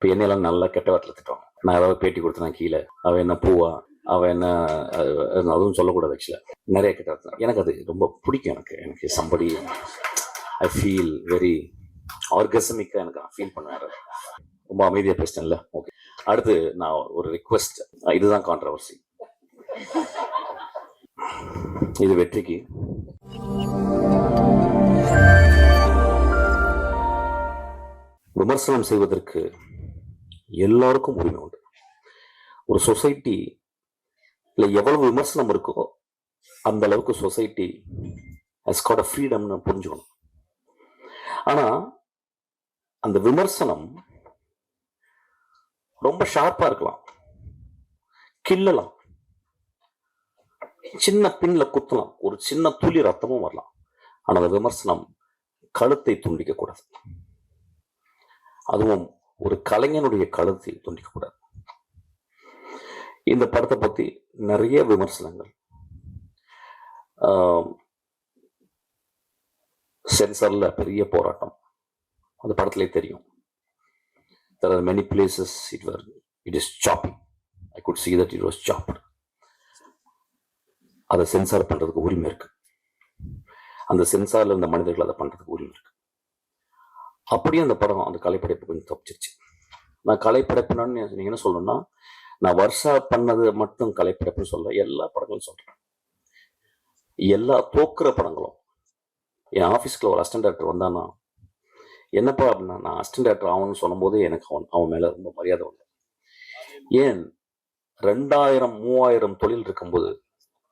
இப்போ என்னையெல்லாம் நல்லா கெட்ட வார்த்தையில் திட்டுவாங்க. நான் ஏதாவது பேட்டி கொடுத்தேன் கீழே அவன் என்ன பூவா அவன் என்ன அதுவும் சொல்லக்கூடாது ஆக்சுவலாக நிறைய கெட்ட வார்த்தை. எனக்கு அது ரொம்ப பிடிக்கும் எனக்கு. எனக்கு சம்படி ஐ ஃபீல் வெரி ஆர்கசமிக்காக எனக்கு நான் ஃபீல் பண்ணுவேன். ரொம்ப அமைதியாக பேசிட்டேன்ல. ஓகே அடுத்து நான் ஒரு ரிக்வெஸ்ட் இதுதான் கான்ட்ரவர்சி இது வெற்றிக்கு. விமர்சனம் செய்வதற்கு எல்லாருக்கும் உரிமை உண்டு. ஒரு சொசைட்டி எவ்வளவு விமர்சனம் இருக்கோ அந்த அளவுக்கு சொசைட்டி ஹஸ் காட் அ ஃப்ரீடம்னு புரிஞ்சுக்கணும். ஆனால் அந்த விமர்சனம் ரொம்ப ஷார்ப்பாக இருக்கலாம். கிள்ளலாம். சின்ன பின்ல குத்தலாம். ஒரு சின்ன துளி ரத்தமும் வரலாம். ஆனால் அந்த விமர்சனம் கழுத்தை துண்டிக்க கூடாது அதுவும் ஒரு கலைஞனுடைய கழுத்தை துண்டிக்கக்கூடாது. இந்த படத்தை பற்றி நிறைய விமர்சனங்கள். சென்சரில் பெரிய போராட்டம். அந்த படத்திலே தெரியும். There are many places it were it is chopping I could see that it was chopped. அதை சென்சார் பண்ணுறதுக்கு உரிமை இருக்கு. அந்த சென்சார்ல இருந்த மனிதர்கள் அதை பண்றதுக்கு உரிமை இருக்குது அப்படியே அந்த படம் அந்த கலைப்படைப்பு கொஞ்சம் தப்பிச்சிருச்சு. நான் கலைப்படைப்புனான்னு நீங்க என்ன சொல்லணும்னா நான் வருஷா பண்ணது மட்டும் கலைப்படைப்புன்னு சொல்ல எல்லா படங்களும் சொல்றேன். எல்லா தோக்குற படங்களும். என் ஆஃபீஸ்க்குள்ள ஒரு அசிஸ்டன்ட் டேரக்டர் வந்தானா என்னப்பா அப்படின்னா நான் அசிஸ்டன்ட் டேரக்டர் ஆகணும்னு சொல்லும்போது எனக்கு அவன் அவன் மேலே ரொம்ப மரியாதை உண்டு. ஏன்? ரெண்டாயிரம் மூவாயிரம் தொழில் இருக்கும்போது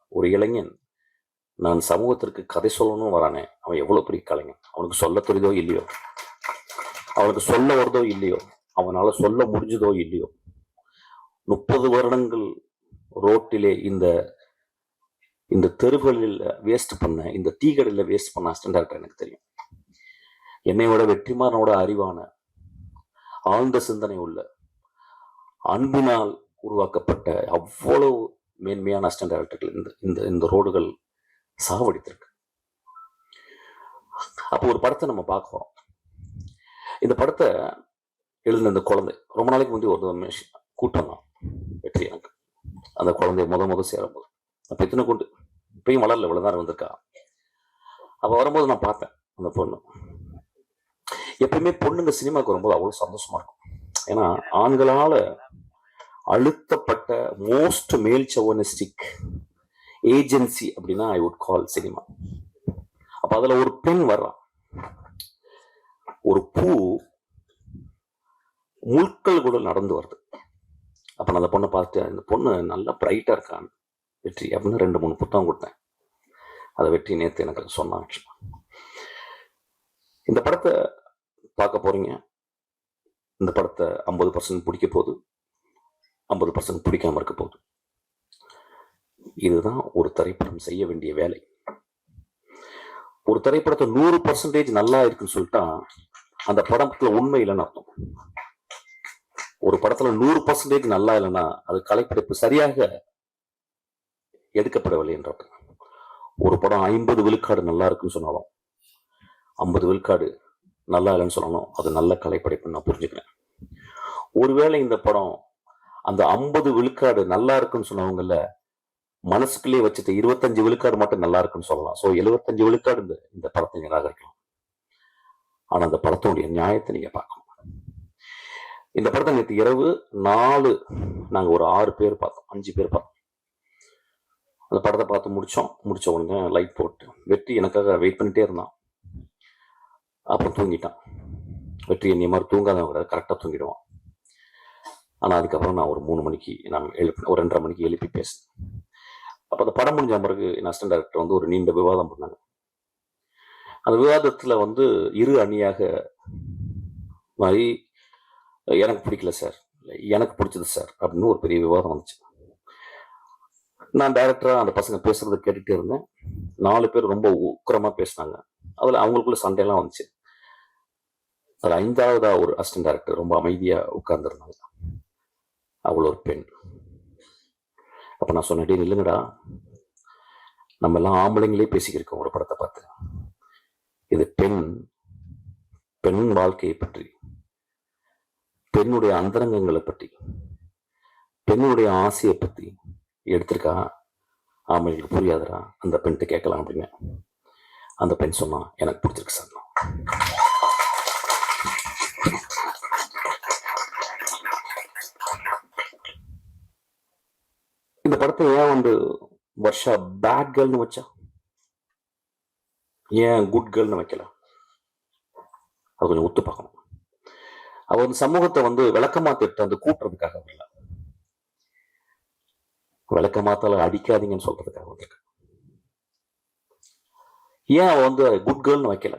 ஒரு இளைஞன் நான் சமூகத்திற்கு கதை சொல்லணும்னு வரானே அவன் எவ்வளோ பெரிய கலைஞன்? அவனுக்கு சொல்ல தெரியுதோ இல்லையோ? அவனுக்கு சொல்ல வருதோ இல்லையோ அவனால் சொல்ல முடிஞ்சதோ இல்லையோ முப்பது வருடங்கள் ரோட்டிலே இந்த இந்த தெருகளில் வேஸ்ட் பண்ண இந்த தீக்கடையில் வேஸ்ட் பண்ண அசிஸ்டன்ட் டேரக்டர் எனக்கு தெரியும். என்னை விட வெற்றிமாறனோட அறிவான ஆழ்ந்த சிந்தனை உள்ள அன்பினால் உருவாக்கப்பட்ட அவ்வளவு மேன்மையான அசிஸ்டன்ட் டேரக்டர்கள் இந்த இந்த இந்த ரோடுகள் சாவடித்திருக்கு. அப்போ ஒரு படத்தை நம்ம பார்க்குறோம் இந்த படத்தை எழுதின இந்த குழந்தை ரொம்ப நாளைக்கு முந்தைய ஒரு கூட்டம் தான் வெற்றி எனக்கு. அந்த குழந்தைய முத முத சேரும்போது. அப்போ இத்தனை கொண்டு இப்பயும் வளரல இவ்வளோ நேரம் வந்திருக்கா அப்போ வரும்போது நான் பார்த்தேன் அந்த பொண்ணு. எப்பயுமே பொண்ணுங்க சினிமாவுக்கு வரும்போது அவ்வளோ சந்தோஷமா இருக்கும். ஏன்னா ஆண்களால் அழுத்தப்பட்ட மோஸ்ட் மேல் சவனிஸ்டிக் ஏஜென்சி அப்படின்னா ஐ வுட் கால் சினிமா அப்போ அதில் ஒரு பெண் வர்றான் ஒரு பூ முட்கள் கூட நடந்து வருது. அப்போ நான் அந்த பொண்ணை பார்த்துட்டு இந்த பொண்ணு நல்லா பிரைட்டாக இருக்கான் வெற்றி. அப்படின்னு ரெண்டு மூணு புத்தகம் கொடுத்தேன். அதை வெற்றி நேற்று எனக்கு சொன்னான் இந்த படத்தை பார்க்க போகிறீங்க இந்த படத்தை ஐம்பது பர்சன்ட் பிடிக்க போகுது. ஐம்பது பர்சன்ட் பிடிக்காம இருக்க போகுது. இதுதான் ஒரு திரைப்படம் செய்ய வேண்டிய வேலை. ஒரு திரைப்படத்தை நூறு பர்சன்டேஜ் நல்லா இருக்குன்னு சொல்லிட்டா அந்த படத்துல உண்மை இல்லைன்னு அர்த்தம். ஒரு படத்துல நூறு பர்சன்டேஜ் நல்லா இல்லைன்னா அது கலைப்படைப்பு சரியாக எடுக்கப்படவில்லை என்ற ஒரு படம் ஐம்பது விழுக்காடு நல்லா இருக்குன்னு சொன்னாலும் ஐம்பது விழுக்காடு நல்லா இல்லைன்னு சொன்னாலும் அது நல்ல கலைப்படைப்புன்னு நான் புரிஞ்சுக்கிறேன். ஒருவேளை இந்த படம் அந்த ஐம்பது விழுக்காடு நல்லா இருக்குன்னு சொன்னவங்கல்ல மனசுக்குள்ளே வச்சுட்டு இருபத்தஞ்சு விழுக்காடு மட்டும் நல்லா இருக்குன்னு சொல்லலாம். ஸோ எழுபத்தஞ்சு விழுக்காடு இந்த இந்த படத்தை நிராகரிக்கலாம். ஆனால் அந்த படத்தினுடைய நியாயத்தை நீங்கள் பார்க்கணும். இந்த படத்தை நேற்று இரவு நாலு நாங்கள் ஒரு ஆறு பேர் பார்த்தோம் அஞ்சு பேர் பார்த்தோம். அந்த படத்தை பார்த்து முடித்தோம் முடித்த உடனே லைட் போட்டு வெற்றி எனக்காக வெயிட் பண்ணிட்டே இருந்தான். அப்புறம் தூங்கிட்டான். வெற்றி என்னைய மாதிரி தூங்காதவங்க கிடையாது கரெக்டாக தூங்கிடுவான். ஆனால் அதுக்கப்புறம் நான் ஒரு மூணு மணிக்கு நான் எழுப்பி ஒரு ரெண்டரை மணிக்கு எழுப்பி பேசினேன். அப்போ அந்த படம் முடிஞ்ச பிறகு என் அசிஸ்டன்ட் டைரக்டர் வந்து ஒரு நீண்ட விவாதம் பண்ணாங்க. அந்த விவாதத்தில் வந்து இரு அணியாக மாதிரி எனக்கு பிடிக்கல சார். எனக்கு பிடிச்சது சார் அப்படின்னு ஒரு பெரிய விவாதம் வந்துச்சு. நான் டைரக்டராக அந்த பசங்க பேசுறத கேட்டுட்டே இருந்தேன். நாலு பேர் ரொம்ப உக்கரமாக பேசினாங்க. அதில் அவங்களுக்குள்ள சண்டையெல்லாம் வந்துச்சு. அதில் ஐந்தாவதா ஒரு அசிஸ்டன்ட் டைரக்டர் ரொம்ப அமைதியாக உட்கார்ந்துருந்தாங்க. அவ்வளோ ஒரு பெண். அப்போ நான் சொன்னேன் "டேய் நில்லுங்கடா. நம்ம எல்லாம் ஆம்பளைங்களே பேசிக்கிருக்கோம் ஒரு படத்தை பார்த்து. இது பெண் பெண் வாழ்க்கையை பற்றி பெண்ணுடைய அந்தரங்கங்களை பற்றி பெண்ணுடைய ஆசையை பற்றி எடுத்திருக்கா? ஆமைகளுக்கு புரியாதரா அந்த பெண்கிட்ட கேட்கலாம் அப்படின்னு. அந்த பெண் சொன்னா எனக்கு பிடிச்சிருக்கு சார். இந்த படத்தை ஏன் வந்து வர்ஷா பேட் கேர்ள்னு வச்சா? ஏன் குட் கேர்ள்னு வைக்கல அது கொஞ்சம் ஒத்து பார்க்கணும். அவ வந்து சமூகத்தை வந்து விளக்கமாத்திட்டு வந்து கூட்டுறதுக்காக வரல. விளக்கமாத்தால அடிக்காதீங்கன்னு சொல்றதுக்காக வந்திருக்கு. ஏன் அவ வந்து குட் கேர்ள்னு வைக்கல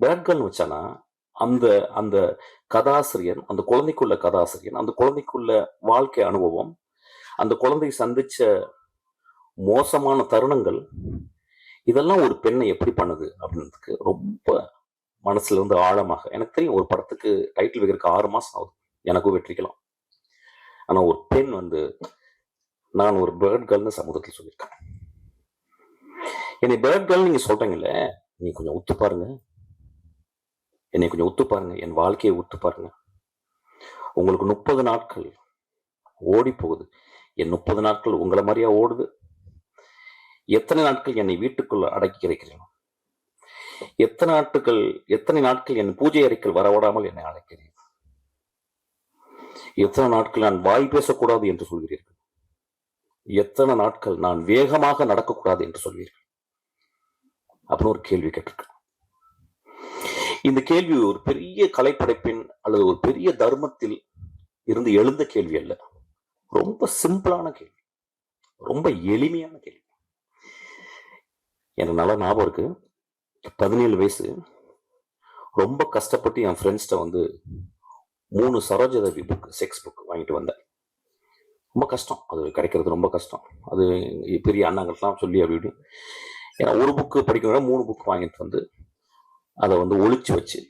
பேட் கேர்ள்னு வச்சானா அந்த அந்த கதாசிரியன் அந்த குழந்தைக்குள்ள கதாசிரியன் அந்த குழந்தைக்குள்ள வாழ்க்கை அனுபவம் அந்த குழந்தை சந்திச்ச மோசமான தருணங்கள் இதெல்லாம் ஒரு பெண்ணை எப்படி பண்ணுது அப்படின்றதுக்கு ரொம்ப மனசுல இருந்து ஆழமாக எனக்கு தெரியும் ஒரு படத்துக்கு டைட்டில் வைக்கிறதுக்கு ஆறு மாசம் ஆகுது. எனக்கும் வெற்றிக்கலாம். ஆனா ஒரு பெண் வந்து நான் ஒரு பேர்ட் கேர்ள்னு சமூகத்தில் சொல்லியிருக்கேன். என்னை பேர்ட் கேர்ள் நீங்க சொல்றீங்கல்ல நீ கொஞ்சம் ஒத்து பாருங்க. என்னை கொஞ்சம் ஒத்து பாருங்க. என் வாழ்க்கையை ஒத்து பாருங்க. உங்களுக்கு முப்பது நாட்கள் ஓடி போகுது என் முப்பது நாட்கள் உங்களை மாதிரியா ஓடுது. எத்தனை நாட்கள் என்னை வீட்டுக்குள்ள அடக்கி கிடைக்கிறீங்க எத்தனை நாட்கள் எத்தனை நாட்கள் என் பூஜை அறைக்குள் வரவிடாமல் என்னை அழைக்கிறீர்கள் எத்தனை நாட்கள் நான் வாய் பேசக்கூடாது என்று சொல்கிறீர்கள்? எத்தனை நாட்கள் நான் வேகமாக நடக்கக்கூடாது என்று சொல்வீர்கள்? அப்படின்னு ஒரு கேள்வி கேட்டிருக்கேன். இந்த கேள்வி ஒரு பெரிய கலைப்படைப்பின் அல்லது ஒரு பெரிய தர்மத்தில் இருந்து எழுந்த கேள்வி அல்ல. ரொம்ப சிம்பிளான கேள்வி. ரொம்ப எளிமையான கேள்வி. எனக்கு நல்லா ஞாபகம் இருக்கு. பதினேழு வயசு. ரொம்ப கஷ்டப்பட்டு என் ஃப்ரெண்ட்ஸ்கிட்ட வந்து மூணு சரோஜதவி புக் செக்ஸ் புக் வாங்கிட்டு வந்தேன். ரொம்ப கஷ்டம். அது கிடைக்கிறது ரொம்ப கஷ்டம். அது பெரிய அண்ணாங்கள்லாம் சொல்லி அப்படி இப்படி ஏன்னா ஒரு புக்கு படிக்கணும் மூணு புக் வாங்கிட்டு வந்து அதை வந்து ஒழிச்சு வச்சு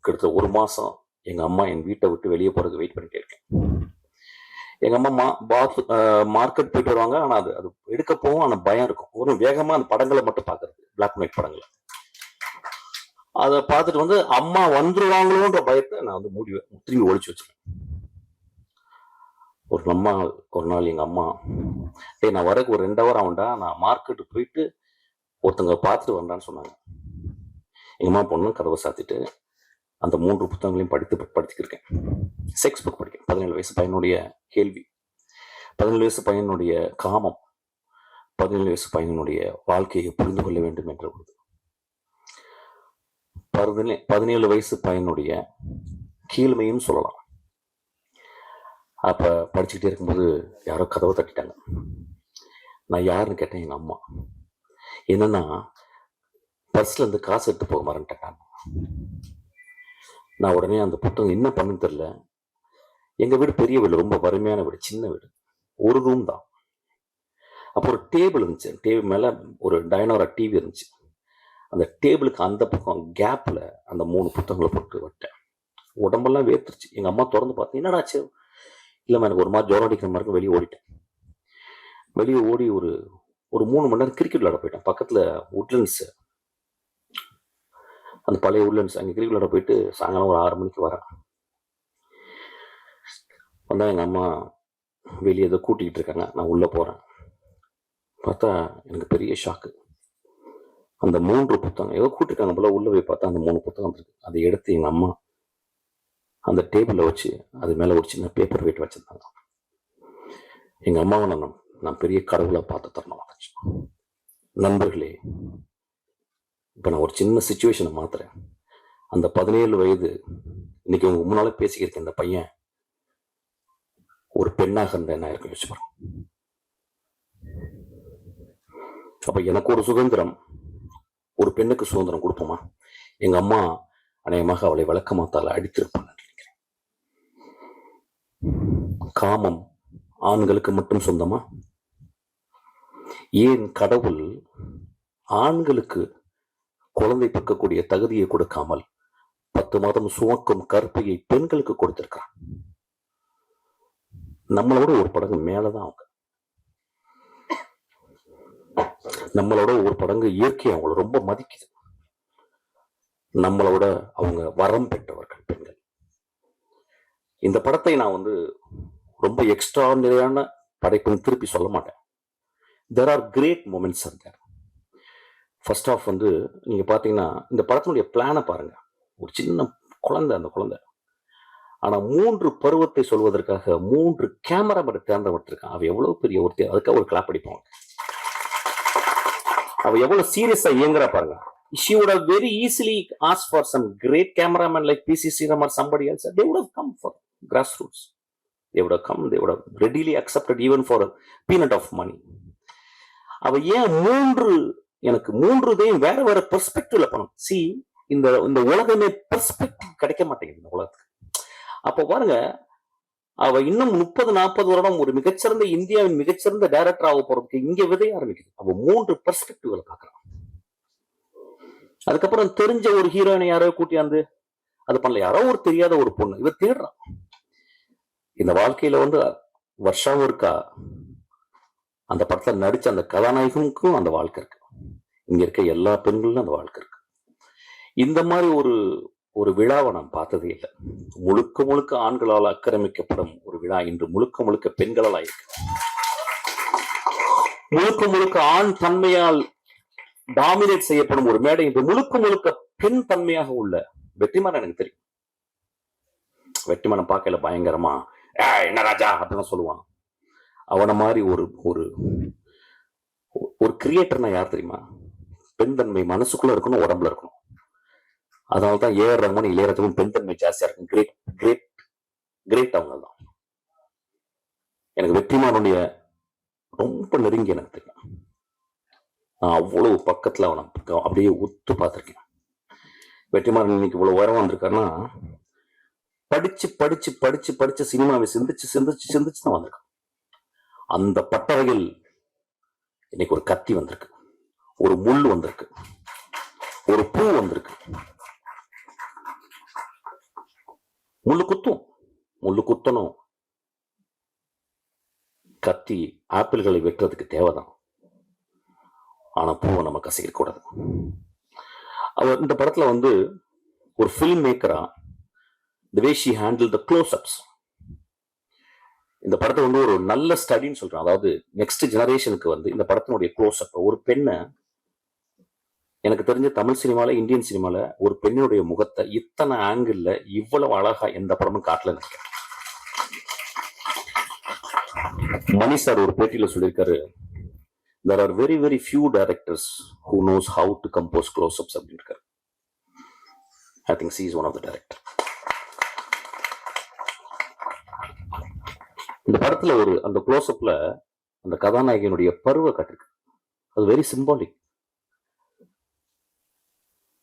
கிட்டத்தட்ட ஒரு மாதம் எங்கள் அம்மா என் வீட்டை விட்டு வெளியே போகிறதுக்கு வெயிட் பண்ணிட்டே இருக்கேன். எங்க அம்மா மா பாத் மார்க்கெட் போயிட்டு வருவாங்க. ஆனா அது அது எடுக்க போகும் ஆனா பயம் இருக்கும். ஒரு வேகமா அந்த படங்களை மட்டும் பாக்குறது பிளாக் அண்ட் ஒயிட் படங்களை. அதை பார்த்துட்டு வந்து அம்மா வந்துருவாங்களோன்ற பயத்தை நான் வந்து மூடி திரும்பி ஒழிச்சு வச்சிருக்கேன் ஒரு அம்மா ஒரு நாள் எங்க அம்மா டேய் நான் வரக்கு ஒரு ரெண்டு ஹவர் ஆகும்டா. நான் மார்க்கெட்டு போயிட்டு ஒருத்தங்க பார்த்துட்டு வந்தான்னு சொன்னாங்க. எங்கள் அம்மா பொண்ணு கதவை சாத்திட்டு அந்த மூன்று புத்தகங்களையும் படித்து படிச்சுக்கிருக்கேன். செக்ஸ் புக் படிக்கிறேன் பதினேழு வயசு பையனுடைய கேள்வி. பதினேழு வயசு பையனுடைய காமம். பதினேழு வயசு பையனுடைய வாழ்க்கையை புரிந்து கொள்ள வேண்டும் என்ற ஒரு பதினே பதினேழு வயசு பையனுடைய கீழ்மையும் சொல்லலாம். அப்போ படிச்சுக்கிட்டே இருக்கும்போது யாரோ கதவை தட்டிட்டாங்க. நான் யாருன்னு கேட்டேன் எங்கள் அம்மா. என்னன்னா பஸ்ல இருந்து காசு எடுத்து போக மாறேன்ட்டேன் நான். நான் உடனே அந்த புத்தகம் என்ன பண்ணுன்னு தெரில எங்கள் வீடு பெரிய வீடு ரொம்ப வறுமையான வீடு சின்ன வீடு. ஒரு ரூம் தான். அப்போ ஒரு டேபிள் இருந்துச்சு. டேபிள் மேலே ஒரு டைனோரா டிவி இருந்துச்சு. அந்த டேபிளுக்கு அந்த பக்கம் கேப்பில் அந்த மூணு புத்தகங்களை போட்டு விட்டேன். உடம்பெல்லாம் வேர்த்துருச்சு. எங்கள் அம்மா திறந்து பார்த்து என்னடாச்சு இல்லைம்மா எனக்கு ஒரு மாதிரி ஜோரம் அடிக்கிற மாதிரி இருக்கும் வெளியே ஓடிட்டேன். வெளியே ஓடி ஒரு ஒரு மூணு மணி நேரம் கிரிக்கெட் விளையாட போயிட்டேன். பக்கத்தில் உட்லண்ட்ஸு அந்த பழைய உட்லண்ட்ஸ் அங்கே கிரிக்கெட் விளையாட போயிட்டு சாயங்காலம் ஒரு ஆறு மணிக்கு வரேன். வந்தால் எங்கள் அம்மா வெளியே ஏதோ கூட்டிக்கிட்டு இருக்காங்க. நான் உள்ளே போகிறேன் பார்த்தா எனக்கு பெரிய ஷாக்கு அந்த மூன்று புத்தகம் ஏதோ கூட்டிருக்காங்க போல உள்ளே போய் பார்த்தா அந்த மூணு புத்தகம் இருக்கு. அதை எடுத்து எங்கள் அம்மா அந்த டேபிளில் வச்சு அது மேலே ஒரு சின்ன பேப்பர் வெயிட் வச்சிருந்தாங்க. எங்கள் அம்மாவை நான் நான் பெரிய கடவுளை பார்த்து தரணும். நண்பர்களே இப்போ நான் ஒரு சின்ன சுச்சுவேஷனை மாத்துறேன். அந்த பதினேழு வயது இன்னைக்கு உங்க முன்னால பேசிக்கிட்டு இந்த பையன் ஒரு பெண்ணாக இருந்த என்ன இருக்கும் யோசிச்சு பாருங்க. அப்ப எனக்கு ஒரு சுதந்திரம் ஒரு பெண்ணுக்கு சுதந்திரம் கொடுப்போமா? எங்க அம்மா அநேகமாக அவளை விளக்கமாத்தால அடித்திருப்பான்னு நினைக்கிறேன். காமம் ஆண்களுக்கு மட்டும் சொந்தமா? ஏன் கடவுள் ஆண்களுக்கு குழந்தை பிறக்கக்கூடிய தகுதியை கொடுக்காமல் பத்து மாதம் சுமக்கும் கற்பையை பெண்களுக்கு கொடுத்திருக்கிறான். நம்மளோட ஒரு படங்கு மேலதான் அவங்க. நம்மளோட ஒரு படங்கு இயற்கை அவங்கள ரொம்ப மதிக்குது. நம்மளோட அவங்க வரம் பெற்றவர்கள் பெண்கள். இந்த படத்தை நான் வந்து ரொம்ப எக்ஸ்ட்ரா நிலையான படைப்புன்னு திருப்பி சொல்ல மாட்டேன். There are great moments are there first of வந்து நீங்கள் பார்த்தீங்கன்னா இந்த படத்தினுடைய பிளானை பாருங்கள் ஒரு சின்ன குழந்தை அந்த குழந்தை ஆனால் மூன்று பருவத்தை சொல்வதற்காக மூன்று கேமரா மேன் தேர்ந்தெடுத்திருக்கான் அவள் எவ்வளோ பெரிய ஒருத்தி அதுக்காக ஒரு கிளாப் அடிப்பாங்க அவள் எவ்வளோ சீரியஸாக இயங்குறா பாருங்க she would have very easily as far some great cameraman like PC Sriram or somebody else they would have come for grass roots they would have come they would have readily accepted even for peanut of money அவள் ஏன் மூன்று எனக்கு மூன்று இதையும் வேற வேற பெர்ஸ்பெக்டிவ்ல பண்ணும் C இந்த இந்த உலகமே பெர்ஸ்பெக்டிவ் கிடைக்க மாட்டேங்குது இந்த உலகத்துக்கு. அப்ப பாருங்க அவ இன்னும் முப்பது நாற்பது வருடம் ஒரு மிகச்சிறந்த இந்தியாவின் மிகச்சிறந்த டைரக்டர் ஆக போறதுக்கு இங்க விதைய ஆரம்பிக்குது. அவ மூன்று பெர்ஸ்பெக்டிவ்ல பாக்குறான் அதுக்கப்புறம் தெரிஞ்ச ஒரு ஹீரோயினை யாரோ கூட்டியாந்து அது பண்ணல. யாரோ ஒரு தெரியாத ஒரு பொண்ணு இவ தேடுறான் இந்த வாழ்க்கையில வந்து வருஷம் இருக்கா அந்த படத்துல நடிச்ச அந்த கதாநாயகனுக்கும் அந்த வாழ்க்கை இருக்கு. இங்க இருக்க எல்லா பெண்களும் அந்த வாழ்க்கை இருக்கு. இந்த மாதிரி ஒரு ஒரு விழாவை நான் பார்த்ததே இல்லை. முழுக்க முழுக்க ஆண்களால் ஆக்கிரமிக்கப்படும் ஒரு விழா. இன்று முழுக்க முழுக்க பெண்களால் ஆயிருக்கு. முழுக்க முழுக்க ஆண் தன்மையால் டாமினேட் செய்யப்படும் ஒரு மேடை. இன்று முழுக்க முழுக்க பெண் தன்மையாக உள்ள வெற்றிமாறன் எனக்கு தெரியும். வெற்றிமாறன் பார்க்கல பயங்கரமா என்ன ராஜா? அப்படின்னு சொல்லுவான். அவனை மாதிரி ஒரு ஒரு ஒரு கிரியேட்டர்னா யார் தெரியுமா? பெண் தன்மை மனசுக்குள்ள இருக்கணும் உடம்புல இருக்கணும். அதனால தான் ஏஆர் ரஹ்மான் இளையராஜாவும் பெண் தன்மை ஜாஸ்தியா இருக்கும். கிரேட் கிரேட் கிரேட் அவங்க தான் எனக்கு வெற்றிமாறனுடைய ரொம்ப நெருங்கி எனக்கு தெரியும். நான் அவ்வளவு பக்கத்துல அவனை அப்படியே ஒத்து பார்த்துருக்கேன். வெற்றிமாறன் இன்னைக்கு இவ்வளவு உயரம் வந்திருக்காருன்னா படிச்சு படிச்சு படிச்சு படிச்சு சினிமாவை சிந்திச்சு சிந்திச்சு சிந்திச்சு தான் வந்திருக்கான். அந்த பட்டறையில் இன்னைக்கு ஒரு கத்தி வந்திருக்கு. ஒரு முள் வந்திருக்கு. ஒரு பூ வந்திருக்கு. முள்ளு குத்தும். முள்ளு குத்தணும். கத்தி ஆப்பிள்களை வெட்டுறதுக்கு தேவைதான். ஆனா பூவை நம்ம கசிக்க கூடாது அவர் இந்த படத்துல வந்து ஒரு film மேக்கரா the way she handle the close ups இந்த படத்தை வந்து ஒரு நல்ல ஸ்டடின்னு சொல்றேன். அதாவது நெக்ஸ்ட் ஜெனரேஷனுக்கு வந்து இந்த படத்தினுடைய க்ளோஸ் அப் ஒரு பெண்ணை எனக்கு தெரிஞ்ச தமிழ் சினிமாவில் இந்தியன் சினிமாவில் ஒரு பெண்ணுடைய முகத்தை இத்தனை ஆங்கிளில் இவ்வளவு அழகா எந்த படமும் காட்டல நினைக்கிறேன் மணி சார் ஒரு பேட்டியில் சொல்லியிருக்காரு there are very very few directors who knows how to compose close ups அப்படின்னு இருக்காரு. Think she is one of the director இந்த படத்துல ஒரு அந்த க்ளோஸ்அப்ல அந்த கதாநாயகனுடைய பருவ கட்டிருக்கு அது வெரி சிம்பாலிக்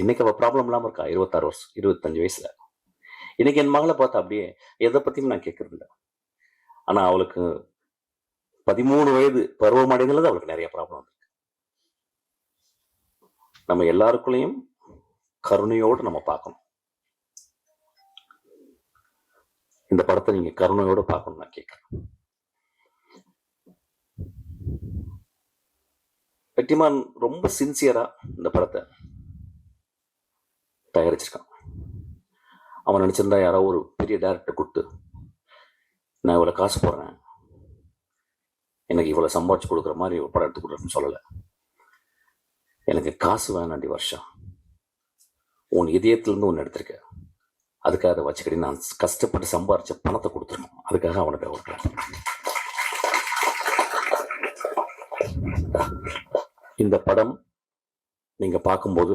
இன்னைக்கு அவள் ப்ராப்ளம் இல்லாமல் இருக்கா? இருபத்தாறு வருஷம் இருபத்தஞ்சு வயசுல. இன்னைக்கு என் மகளை பார்த்தா அப்படியே எதை பத்தியும் நான் கேட்கறது ஆனால் ஆனா அவளுக்கு பதிமூணு வயது பருவம் அவளுக்கு நிறைய ப்ராப்ளம் இருக்கு நம்ம எல்லாருக்குள்ளேயும் கருணையோடு நம்ம பார்க்கணும். இந்த படத்தை நீங்க கருணையோடு பார்க்கணும் நான் கேட்கிறேன் வெற்றிமான் ரொம்ப சின்சியரா இந்த படத்தை தயாரிச்சிருக்கான் அவன் நினைச்சிருந்தா யாரோ ஒரு பெரிய டேரக்டர் கொடுத்து நான் இவ்வளவு காசு போடுறேன். எனக்கு இவ்வளோ சம்பாதிச்சு கொடுக்குற மாதிரி ஒரு படம் எடுத்து கொடுக்குறேன்னு சொல்லலை. எனக்கு காசு வேணாண்டி வருஷம் உன் இதயத்திலிருந்து ஒன்று எடுத்திருக்க. அதுக்காக அதை வச்சுக்கிட்டு நான் கஷ்டப்பட்டு சம்பாரிச்ச பணத்தை கொடுத்துருக்கோம். அதுக்காக அவனுக்கு கொடுக்குறேன் இந்த படம் நீங்க பார்க்கும்போது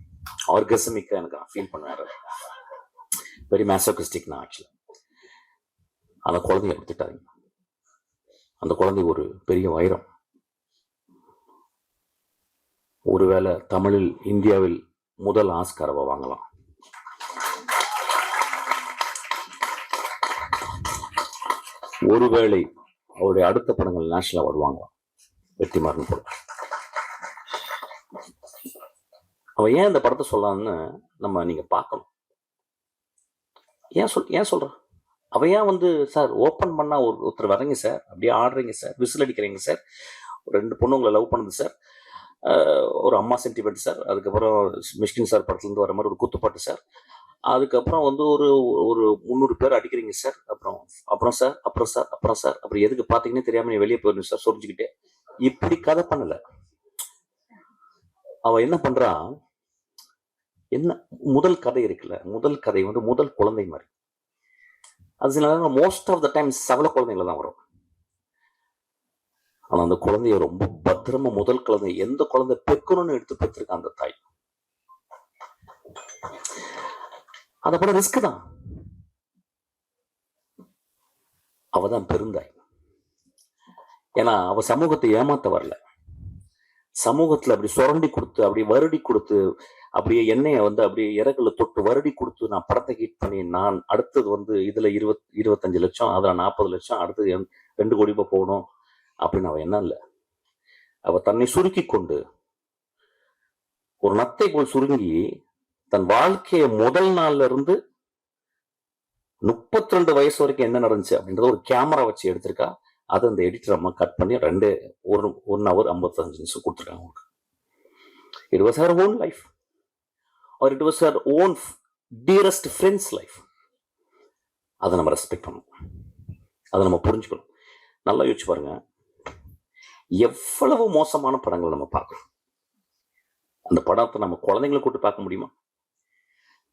ஆர்கசமிக்கா எனக்கு நான் ஃபீல் பண்ணுவேன். வெரி மேசோகிஸ்டிக் நான் ஆக்சுவலாக அந்த குழந்தைய கொடுத்துட்டாங்க அந்த குழந்தை ஒரு பெரிய வைரம். ஒருவேளை தமிழில் இந்தியாவில் முதல் ஆஸ்கார் அவ வாங்கலாம். ஒருவேளை அவருடைய அடுத்த படங்கள் நேஷனல் அவார்டு வாங்கலாம். வெற்றிமாறன் படம் அவன் ஏன் இந்த படத்தை சொல்லலாம்னு நம்ம நீங்கள் பார்க்கணும். ஏன் சொல் ஏன் சொல்கிறான் அவன் ஏன் வந்து சார் ஓப்பன் பண்ணால் ஒரு ஒருத்தர் வரீங்க சார். அப்படியே ஆடுறீங்க சார். விசில் அடிக்கிறீங்க சார். ஒரு ரெண்டு பொண்ணுங்களை லவ் பண்ணுது சார். ஒரு அம்மா சென்டிமெண்ட் சார். அதுக்கப்புறம் மிஷ்கின் சார் படத்துலேருந்து வர மாதிரி ஒரு குத்துப்பாட்டு சார். அதுக்கப்புறம் வந்து ஒரு ஒரு முந்நூறு பேர் அடிக்கிறீங்க சார். அப்புறம் அப்புறம் சார் அப்புறம் சார் அப்புறம் சார். அப்புறம் எதுக்கு பார்த்தீங்கன்னே தெரியாமல் நீ வெளியே போயிடணும் சார் சொரிஞ்சுக்கிட்டே இப்படி கதை பண்ணல. அவ என்ன பண்றா? என்ன முதல் கதை இருக்குல்ல முதல் கதை வந்து முதல் குழந்தை மாதிரி. அது சில நேரம் மோஸ்ட் ஆஃப் த டைம் சவல குழந்தைங்கள தான் வரும். ஆனா அந்த குழந்தைய ரொம்ப பத்திரமா முதல் குழந்தை எந்த குழந்தை பெக்கணும்னு எடுத்து பெற்றிருக்கா அந்த தாய். அத படம் ரிஸ்க் தான். அவ தான் பெருந்தாய். ஏன்னா அவ சமூகத்தை ஏமாத்த வரல. சமூகத்துல அப்படி சுரண்டி கொடுத்து அப்படி வருடி கொடுத்து அப்படியே எண்ணெயை வந்து அப்படியே இறகுல தொட்டு வருடி கொடுத்து நான் படத்தை ஹீட் பண்ணி நான் அடுத்தது வந்து இதுல இருபத் இருபத்தஞ்சு லட்சம் அதுல நாற்பது லட்சம் அடுத்தது ரெண்டு கோடி ரூபாய் போகணும் அப்படின்னு அவ என்ன இல்லை. அவ தன்னை சுருக்கி கொண்டு ஒரு நத்தை போல் சுருங்கி தன் வாழ்க்கைய முதல் நாள்ல இருந்து முப்பத்தி ரெண்டு வயசு வரைக்கும் என்ன நடந்துச்சு அப்படின்றத ஒரு கேமரா வச்சு எடுத்திருக்கா. அதை அந்த எடிட்டர் அம்மா கட் பண்ணி ரெண்டு ஒரு ஒன் ஹவர் ஐம்பத்தஞ்சு நிமிஷம் கொடுத்துருக்காங்க அவங்களுக்கு. It was her own life or it was her own dearest friends life அதை நம்ம ரெஸ்பெக்ட் பண்ணணும். அதை நம்ம புரிஞ்சுக்கணும். நல்லா யோசிச்சு பாருங்க. எவ்வளவு மோசமான படங்கள் நம்ம பார்க்கணும். அந்த படத்தை நம்ம குழந்தைங்களை கூட்டு பார்க்க முடியுமா?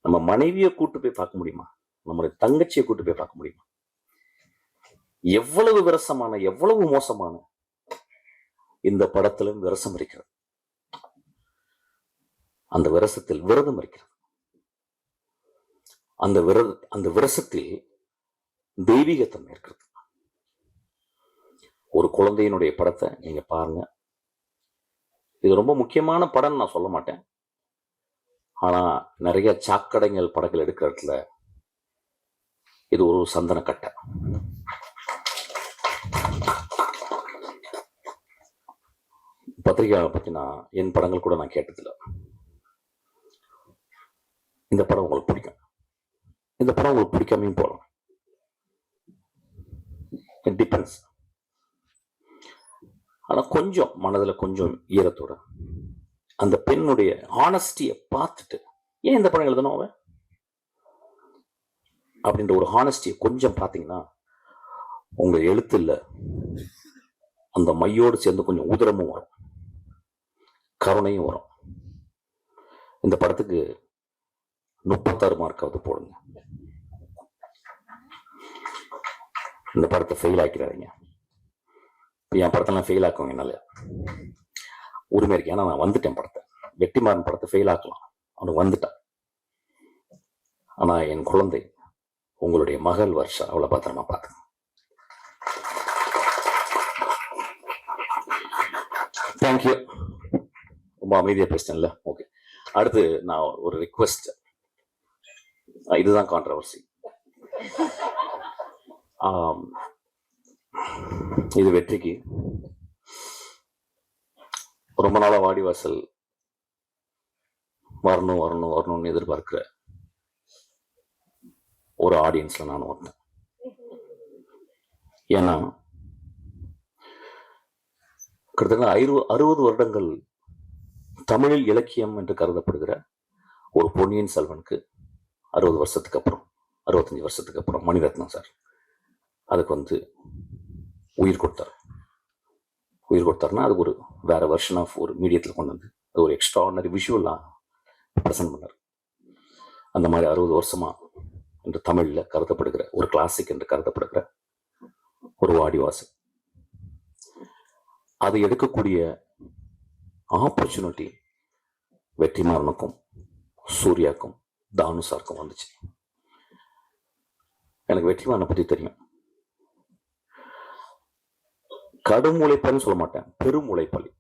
நம்ம மனைவியை கூட்டு போய் பார்க்க முடியுமா? நம்மளுடைய தங்கச்சியை கூட்டு போய் பார்க்க முடியுமா? எவ்வளவு விரசமான எவ்வளவு மோசமான இந்த படத்திலும் விரசம் இருக்கிறது. அந்த விரசத்தில் விரதம் இருக்கிறது. அந்த விரத அந்த விரசத்தில் தெய்வீகத்தன்மை இருக்கிறது. ஒரு குழந்தையினுடைய படத்தை நீங்க பாருங்க. இது ரொம்ப முக்கியமான படம்னு நான் சொல்ல மாட்டேன். ஆனா நிறைய சாக்கடைங்கள் படங்கள் எடுக்கிற இடத்துல இது ஒரு சந்தன கட்டை. பத்திரிகையாளர் பத்தி நான் என் படங்கள் கூட நான் கேட்டதில்லை. இந்த படம் உங்களுக்கு பிடிக்கும். இந்த படம் உங்களுக்கு பிடிக்காமையும் போகலாம். இட் டிபெண்ட்ஸ் கொஞ்சம் மனதில் கொஞ்சம் ஈரத்தோட அந்த பெண்ணுடைய ஆனஸ்டியை பார்த்துட்டு ஏன் இந்த படம் எழுதணும் அவன்? அப்படின்ற ஒரு ஹானஸ்டியை கொஞ்சம் பார்த்தீங்கன்னா உங்கள் எழுத்துல அந்த மையோடு சேர்ந்து கொஞ்சம் உதிரமும் வரும். கருணையும் வரும். இந்த படத்துக்கு முப்பத்தாறு மார்க்காவது போடுங்க. இந்த படத்தை ஃபெயில் ஆக்கிறாதீங்க என் படத்தெல்லாம் ஃபெயில் ஆக்குவாங்க என்னால. உரிமை இருக்கு. ஏன்னா நான் வந்துட்டேன் படத்தை. வெட்டிமாறன் படத்தை ஃபெயில் ஆக்கலாம். அவனுக்கு வந்துட்டான். ஆனால் என் குழந்தை உங்களுடைய மகள் வருஷா? அவ்வளோ பத்திரமா பார்த்து தேங்க்யூ ரொம்ப அமைதியாக பேசினேன்ல ஓகே அடுத்து நான் ஒரு ரிக்வெஸ்ட் இதுதான் கான்ட்ரவர்சி இது வெற்றிக்கு. ரொம்ப நாளாக வாடிவாசல் வரணும் வரணும் வரணும்னு எதிர்பார்க்கிற ஒரு ஆடியன்ஸ்ல நான் ஒருத்தன். ஏன்னா கிட்டத்தட்ட ஐரு அறுபது வருடங்கள் தமிழில் இலக்கியம் என்று கருதப்படுகிற ஒரு பொன்னியின் செல்வனுக்கு அறுபது வருஷத்துக்கு அப்புறம் அறுபத்தஞ்சு வருஷத்துக்கு அப்புறம் மணிரத்னம் சார் அதுக்கு வந்து உயிர் கொடுத்தார். உயிர் கொடுத்தாருன்னா அது ஒரு வேற வெர்ஷன் ஆஃப் ஒரு மீடியத்தில் கொண்டு வந்து அது ஒரு எக்ஸ்ட்ரானரி விஷுவலாக ப்ரெசென்ட் பண்ணார். அந்த மாதிரி அறுபது வருஷமா என்று தமிழில் கருதப்படுகிற ஒரு கிளாசிக் என்று கருதப்படுகிற ஒரு வாடிவாசு அதை எடுக்கக்கூடிய ஆப்பர்ச்சுனிட்டி வெற்றிமாறனுக்கும் சூர்யாக்கும் தானுசாருக்கும் வந்துச்சு. எனக்கு வெற்றிமாறனை பற்றி தெரியும். கடும் உழைப்பாளின்னு சொல்ல மாட்டேன். பெரும் உழைப்பாளி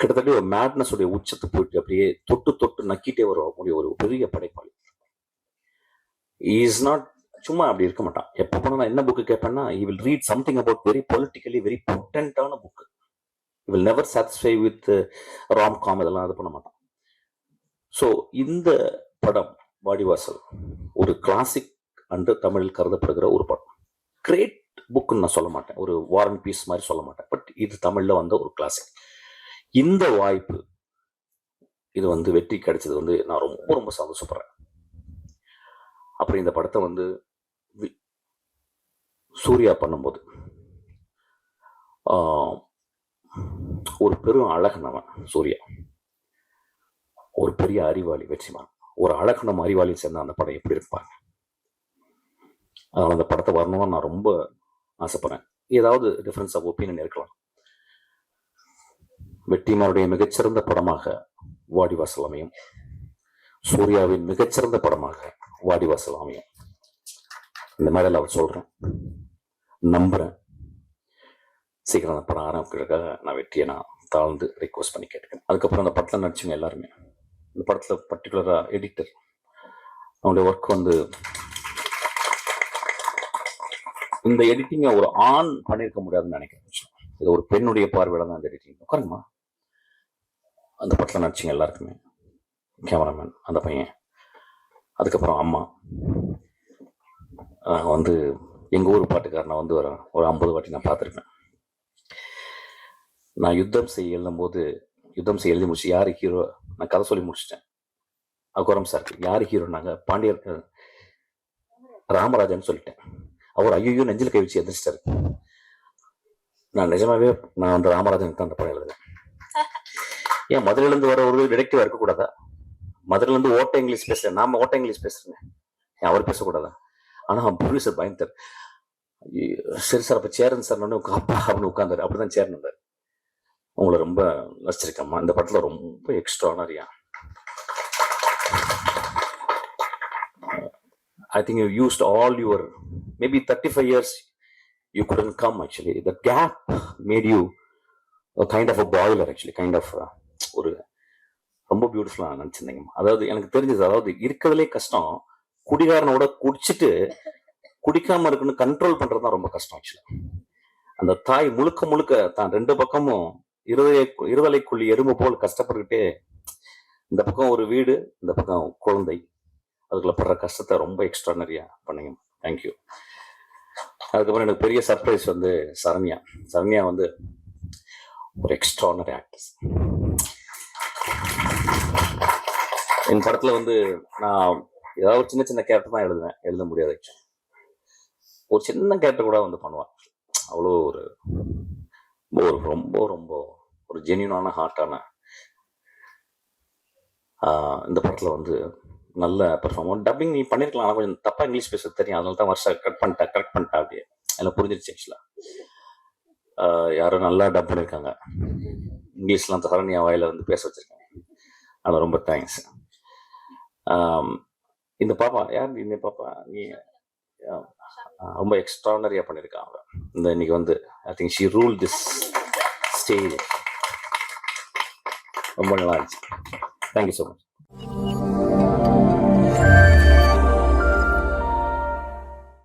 கிட்டத்தட்ட ஒரு மேட்னஸ் உடைய உச்சத்தை போயிட்டு அப்படியே தொட்டு தொட்டு நக்கிட்டே வரக்கூடிய ஒரு பெரிய படைப்பாளி. இஸ் நாட் சும்மா அப்படி இருக்க மாட்டான். எப்போ போனால் நான் என்ன book கேட்பேன்னா he will read something about very politically very பொட்டன்டான book will never satisfy with rom com இதெல்லாம் இது பண்ண மாட்டான். ஸோ இந்த படம் வாடிவாசல் ஒரு கிளாசிக் அன்று தமிழில் கருதப்படுகிற ஒரு படம். கிரேட் புக்குன்னு நான் சொல்ல மாட்டேன். ஒரு வாரன் பீஸ் மாதிரி சொல்ல மாட்டேன். பட் இது தமிழில் வந்த ஒரு கிளாசிக் இந்த வாய்ப்பு இது வந்து வெற்றி கிடைச்சது வந்து நான் ரொம்ப ரொம்ப சந்தோஷப்படுறேன். அப்புறம் இந்த படத்தை வந்து வி- சூர்யா பண்ணும்போது ஒரு பெரும் அழகனவன் சூர்யா. ஒரு பெரிய அறிவாளி வெற்றிமான். ஒரு அழகனம் அறிவாளி சேர்ந்த அந்த படம் எப்படி இருப்பாங்க? அதனால அந்த படத்தை வரணும்னு நான் ரொம்ப ஆசைப்படுறேன். ஏதாவது டிஃபரன்ஸ் ஆஃப் ஒப்பீனியன் இருக்கலாம். வெற்றிமாருடைய மிகச்சிறந்த படமாக வாடிவாசல் அமையும். சூர்யாவின் மிகச்சிறந்த படமாக வாடிவாசல் அமையும். இந்த மாதிரி அவர் சொல்றேன். நம்புறேன். சீக்கிரம் அந்த படம் ஆரம்பிக்கிறதுக்காக நான் வெற்றியை நான் தாழ்ந்து ரிக்வஸ்ட் பண்ணி கேட்டுக்கிறேன். அதுக்கப்புறம் அந்த படத்தில் நடிச்சவங்க எல்லாருமே இந்த படத்தில் பர்டிகுலராக எடிட்டர் அவனுடைய ஒர்க் வந்து இந்த எடிட்டிங்கை ஒரு ஆண் பண்ணியிருக்க முடியாதுன்னு நினைக்கிறேன். இது ஒரு பெண்ணுடைய பார்வையில தான் அந்த எடிட்டிங் உட்காருங்கம்மா. அந்த படத்தில் நடிச்சிங்க எல்லாருக்குமே கேமராமேன் அந்த பையன் அதுக்கப்புறம் அம்மா. வந்து எங்கள் ஊர் பாட்டுக்காரனை வந்து ஒரு ஒரு ஐம்பது வாட்டி நான் பார்த்துருப்பேன். நான் யுத்தம் செய்ய எழுதும்போது யுத்தம் செய்ய எழுதி முடிச்சு யார் ஹீரோ நான் கதை சொல்லி முடிச்சிட்டேன். அகோரம் சார் யார் ஹீரோனாங்க பாண்டியர் ராமராஜன் சொல்லிட்டேன். அவர் ஐயோ நெஞ்சில் கை வச்சு எதிர்ச்சிட்டாரு நான் நிஜமாவே நான் வந்து ராமராஜனுக்கு தான் அந்த படம் எழுதுனேன். ஏன் மதுரையில இருந்து வர ஒரு டிடெக்டிவா இருக்கக்கூடாதா? மதுரையிலேருந்து ஓட்ட இங்கிலீஷ் பேசுறேன் நாம ஓட்ட இங்கிலீஷ் பேசுறேன் ஏன் அவர் பேசக்கூடாதா? ஆனா ப்ரொடியூசர் பயந்தார். ஐயோ, சரி சார் அப்ப சேரன் சார் அப்பா அப்படின்னு உட்காந்தாரு அப்படிதான் சேரன் இருந்தார். உங்களை ரொம்ப ரசிச்சிருக்கம்மா இந்த படத்துல ரொம்ப எக்ஸ்ட்ரானரியா I think you used all your maybe thirty five years you couldn't come actually the gap made you kind of a boiler actually kind of ஒரு ரொம்ப பியூட்டிஃபுல்லாக நினச்சிருந்தீங்கம்மா. அதாவது எனக்கு தெரிஞ்சது அதாவது இருக்கிறதுலே கஷ்டம் குடிகாரனோட குடிச்சிட்டு குடிக்காம இருக்குன்னு கண்ட்ரோல் பண்ணுறது தான் ரொம்ப கஷ்டம் ஆக்சுவலி அந்த தாய் முழுக்க முழுக்க தான் ரெண்டு பக்கமும் இருதய இருதலைக்குள்ளி எறும்பு போல் கஷ்டப்பட்டுக்கிட்டே இந்த பக்கம் ஒரு வீடு இந்த பக்கம் குழந்தை. அதுக்குள்ள படுற கஷ்டத்தை ரொம்ப எக்ஸ்ட்ரானரியா பண்ணுங்க. தேங்க்யூ அதுக்கப்புறம் எனக்கு பெரிய சர்ப்ரைஸ் வந்து சரண்யா. சரண்யா வந்து ஒரு எக்ஸ்ட்ரானரி ஆக்டர்ஸ் என் படத்துல வந்து நான் ஏதாவது ஒரு சின்ன சின்ன கேரக்டர் தான் எழுதுவேன். எழுத முடியாது ஒரு சின்ன கேரக்டர் கூட வந்து பண்ணுவான். அவ்வளோ ஒரு ஒரு ரொம்ப ரொம்ப ஒரு ஜென்யூனான ஹார்ட்டான இந்த படத்தில் வந்து நல்ல பெர்ஃபார்ம் டப்பிங் நீ பண்ணிருக்கலாம். ஆனால் கொஞ்சம் தப்பாக இங்கிலீஷ் பேச தெரியும். அதனால தான் வருஷம் கட் பண்ணிட்டேன் கரெக்ட் பண்ணிட்டேன் அப்படியே. எனக்கு புரிஞ்சிருச்சு ஆக்சுவலாக யாரும் நல்லா டப் பண்ணியிருக்காங்க இங்கிலீஷ்லாம் சரண்யா வாயில வந்து பேச வச்சுருக்கேன் ஆனால் ரொம்ப தேங்க்ஸ் இந்த பாப்பா யார் இந்த பாப்பா? நீ ரொம்ப எக்ஸ்ட்ரானரியா பண்ணியிருக்காங்க அவங்க இந்த இன்னைக்கு வந்து I think she rule this stage ரொம்ப நல்லா இருந்துச்சு. Thank you so much